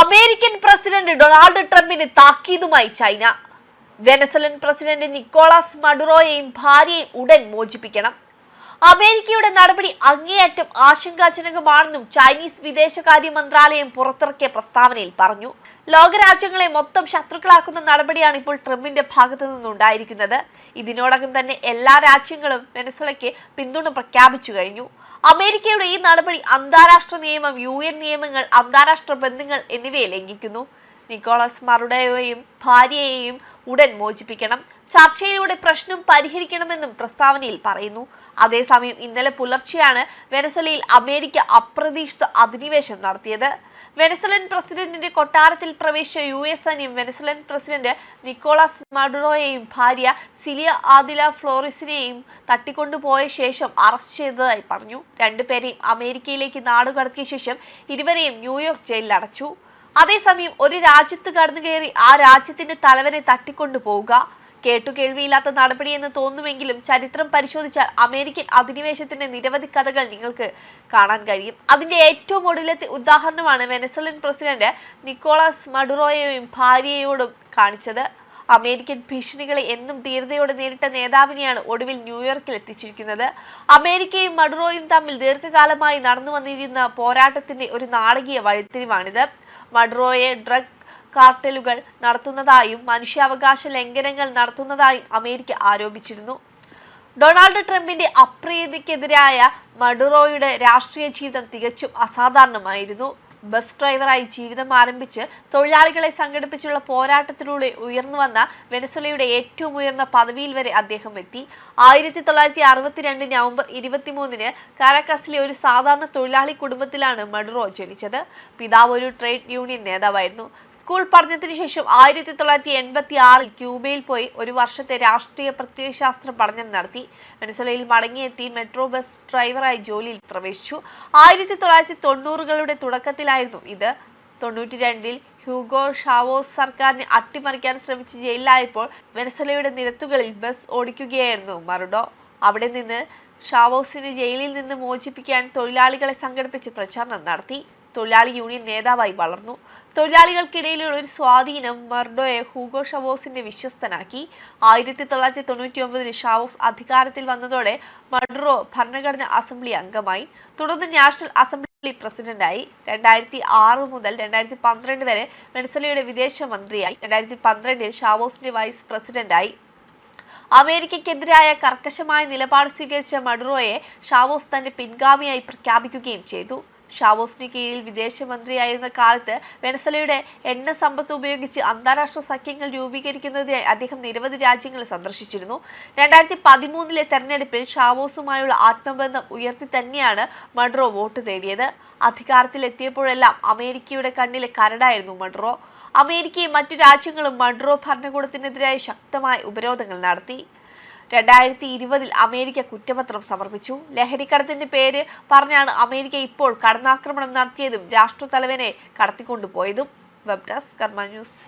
American president Donald ട്രംപിന് താക്കീതുമായി China. Venezuelan president Nicolas മഡുറോയെയും ഭാര്യയെയും ഉടൻ മോചിപ്പിക്കണം. അമേരിക്കയുടെ നടപടി അങ്ങേയറ്റം ആശങ്കാജനകമാണെന്നും ചൈനീസ് വിദേശകാര്യ മന്ത്രാലയം പുറത്തിറക്കിയ പ്രസ്താവനയിൽ പറഞ്ഞു. ലോകരാജ്യങ്ങളെ മൊത്തം ശത്രുക്കളാക്കുന്ന നടപടിയാണ് ഇപ്പോൾ ട്രംപിന്റെ ഭാഗത്തു നിന്നുണ്ടായിരിക്കുന്നത്. ഇതിനോടകം തന്നെ എല്ലാ രാജ്യങ്ങളും വെനസ്വലയ്ക്ക് പിന്തുണ പ്രഖ്യാപിച്ചു കഴിഞ്ഞു. അമേരിക്കയുടെ ഈ നടപടി അന്താരാഷ്ട്ര നിയമം യു നിയമങ്ങൾ അന്താരാഷ്ട്ര ബന്ധങ്ങൾ എന്നിവയെ ലംഘിക്കുന്നു. നിക്കോളസ് മറുഡയോയും ഭാര്യയെയും ഉടൻ മോചിപ്പിക്കണം. ചർച്ചയിലൂടെ പ്രശ്നം പരിഹരിക്കണമെന്നും പ്രസ്താവനയിൽ പറയുന്നു. അതേസമയം ഇന്നലെ പുലർച്ചെയാണ് വെനസ്വലയിൽ അമേരിക്ക അപ്രതീക്ഷിത അധിനിവേശം നടത്തിയത്. വെനസ്വലൻ പ്രസിഡന്റിന്റെ കൊട്ടാരത്തിൽ പ്രവേശിച്ച യു എസ് സൈന്യം വെനസ്വലൻ പ്രസിഡന്റ് നിക്കോളാസ് മഡുറോയെയും ഭാര്യ സിലിയ ആദില ഫ്ലോറിസിനെയും തട്ടിക്കൊണ്ടുപോയ ശേഷം അറസ്റ്റ് ചെയ്തതായി പറഞ്ഞു. രണ്ടുപേരെയും അമേരിക്കയിലേക്ക് നാടുകടത്തിയ ശേഷം ഇരുവരെയും ന്യൂയോർക്ക് ജയിലിൽ അടച്ചു. അതേസമയം ഒരു രാജ്യത്ത് കടന്നു കയറി ആ രാജ്യത്തിന്റെ തലവനെ തട്ടിക്കൊണ്ടു പോവുക. കേട്ടുകേൾവിയില്ലാത്ത നടപടിയെന്ന് തോന്നുമെങ്കിലും ചരിത്രം പരിശോധിച്ചാൽ അമേരിക്കൻ അധിനിവേശത്തിന്റെ നിരവധി കഥകൾ നിങ്ങൾക്ക് കാണാൻ കഴിയും. അതിന്റെ ഏറ്റവും ഒടുവിലത്തെ ഉദാഹരണമാണ് വെനസ്വലൻ പ്രസിഡന്റ് നിക്കോളാസ് മഡുറോയെയും ഭാര്യയോടും കാണിച്ചത്. അമേരിക്കൻ ഭീഷണികളെ എന്നും ധീരതയോടെ നേരിട്ട നേതാവിനെയാണ് ഒടുവിൽ ന്യൂയോർക്കിൽ എത്തിച്ചിരിക്കുന്നത്. അമേരിക്കയും മഡുറോയും തമ്മിൽ ദീർഘകാലമായി നടന്നു വന്നിരുന്ന പോരാട്ടത്തിന്റെ ഒരു നാടകീയ വഴിത്തിരിവാണിത്. മഡുറോയെ ഡ്രഗ് കാർട്ടലുകൾ നടത്തുന്നതായും മനുഷ്യാവകാശ ലംഘനങ്ങൾ നടത്തുന്നതായും അമേരിക്ക ആരോപിച്ചിരുന്നു. ഡൊണാൾഡ് ട്രംപിന്റെ അപ്രീതിക്കെതിരായ മഡുറോയുടെ രാഷ്ട്രീയ ജീവിതം തികച്ചും അസാധാരണമായിരുന്നു. ബസ് ഡ്രൈവറായി ജീവിതം ആരംഭിച്ച് തൊഴിലാളികളെ സംഘടിപ്പിച്ചുള്ള പോരാട്ടത്തിലൂടെ ഉയർന്നു വന്ന വെനസുലയുടെ ഏറ്റവും ഉയർന്ന പദവിയിൽ വരെ അദ്ദേഹം എത്തി. ആയിരത്തി തൊള്ളായിരത്തി അറുപത്തിരണ്ട് നവംബർ ഇരുപത്തിമൂന്നിന് കാരാക്കാസിലെ ഒരു സാധാരണ തൊഴിലാളി കുടുംബത്തിലാണ് മഡുറോ ജനിച്ചത്. പിതാവ് ഒരു ട്രേഡ് യൂണിയൻ നേതാവായിരുന്നു. സ്കൂൾ പഠനത്തിന് ശേഷം ആയിരത്തി തൊള്ളായിരത്തി എൺപത്തി ആറിൽ ക്യൂബയിൽ പോയി ഒരു വർഷത്തെ രാഷ്ട്രീയ പ്രത്യയശാസ്ത്ര പഠനം നടത്തി. വെനസ്വലയിൽ മടങ്ങിയെത്തി മെട്രോ ബസ് ഡ്രൈവറായി ജോലിയിൽ പ്രവേശിച്ചു. ആയിരത്തി തൊള്ളായിരത്തി തൊണ്ണൂറുകളുടെ തുടക്കത്തിലായിരുന്നു ഇത്. തൊണ്ണൂറ്റി രണ്ടിൽ ഹ്യൂഗോ ഷാവോസ് സർക്കാരിനെ അട്ടിമറിക്കാൻ ശ്രമിച്ച് ജയിലിലായപ്പോൾ വെനസ്വലയുടെ നിരത്തുകളിൽ ബസ് ഓടിക്കുകയായിരുന്നു മറുഡോ. അവിടെ നിന്ന് ഷാവോസിനെ ജയിലിൽ നിന്ന് മോചിപ്പിക്കാൻ തൊഴിലാളികളെ സംഘടിപ്പിച്ച് പ്രചാരണം നടത്തി. തൊഴിലാളി യൂണിയൻ നേതാവായി വളർന്നു. തൊഴിലാളികൾക്കിടയിലുള്ള ഒരു സ്വാധീനം മർഡോയെ ഹൂഗോ ഷവോസിന്റെ വിശ്വസ്തനാക്കി. ആയിരത്തി തൊള്ളായിരത്തി തൊണ്ണൂറ്റി ഒമ്പതിൽ ഷാവോസ് അധികാരത്തിൽ വന്നതോടെ മഡ്രോ ഭരണഘടനാ അസംബ്ലി അംഗമായി. തുടർന്ന് നാഷണൽ അസംബ്ലി പ്രസിഡന്റായി. രണ്ടായിരത്തി ആറ് മുതൽ രണ്ടായിരത്തി പന്ത്രണ്ട് വരെ വെനസലയുടെ വിദേശ മന്ത്രിയായി. രണ്ടായിരത്തി പന്ത്രണ്ടിൽ ഷാവോസിന്റെ വൈസ് പ്രസിഡന്റായി. അമേരിക്കയ്ക്കെതിരായ കർക്കശമായ നിലപാട് സ്വീകരിച്ച മഡ്രോയെ ഷാവോസ് തന്റെ പിൻഗാമിയായി പ്രഖ്യാപിക്കുകയും ചെയ്തു. ഷാവോസിന് കീഴിൽ വിദേശമന്ത്രിയായിരുന്ന കാലത്ത് വെനസലയുടെ എണ്ണ സമ്പത്ത് ഉപയോഗിച്ച് അന്താരാഷ്ട്ര സഖ്യങ്ങൾ രൂപീകരിക്കുന്നതിനായി അദ്ദേഹം നിരവധി രാജ്യങ്ങൾ സന്ദർശിച്ചിരുന്നു. രണ്ടായിരത്തി പതിമൂന്നിലെ തെരഞ്ഞെടുപ്പിൽ ഷാവോസുമായുള്ള ആത്മബന്ധം ഉയർത്തി തന്നെയാണ് മഡ്രോ വോട്ട് തേടിയത്. അധികാരത്തിലെത്തിയപ്പോഴെല്ലാം അമേരിക്കയുടെ കണ്ണിലെ കരടായിരുന്നു മഡ്രോ. അമേരിക്കയും മറ്റു രാജ്യങ്ങളും മഡ്രോ ഭരണകൂടത്തിനെതിരായി ശക്തമായ ഉപരോധങ്ങൾ നടത്തി. രണ്ടായിരത്തി ഇരുപതിൽ അമേരിക്ക കുറ്റപത്രം സമർപ്പിച്ചു. ലഹരിക്കടത്തിന്റെ പേര് പറഞ്ഞാണ് അമേരിക്ക ഇപ്പോൾ കടന്നാക്രമണം നടത്തിയതും രാഷ്ട്രതലവനെ കടത്തിക്കൊണ്ടുപോയതും. Web desk Karma news.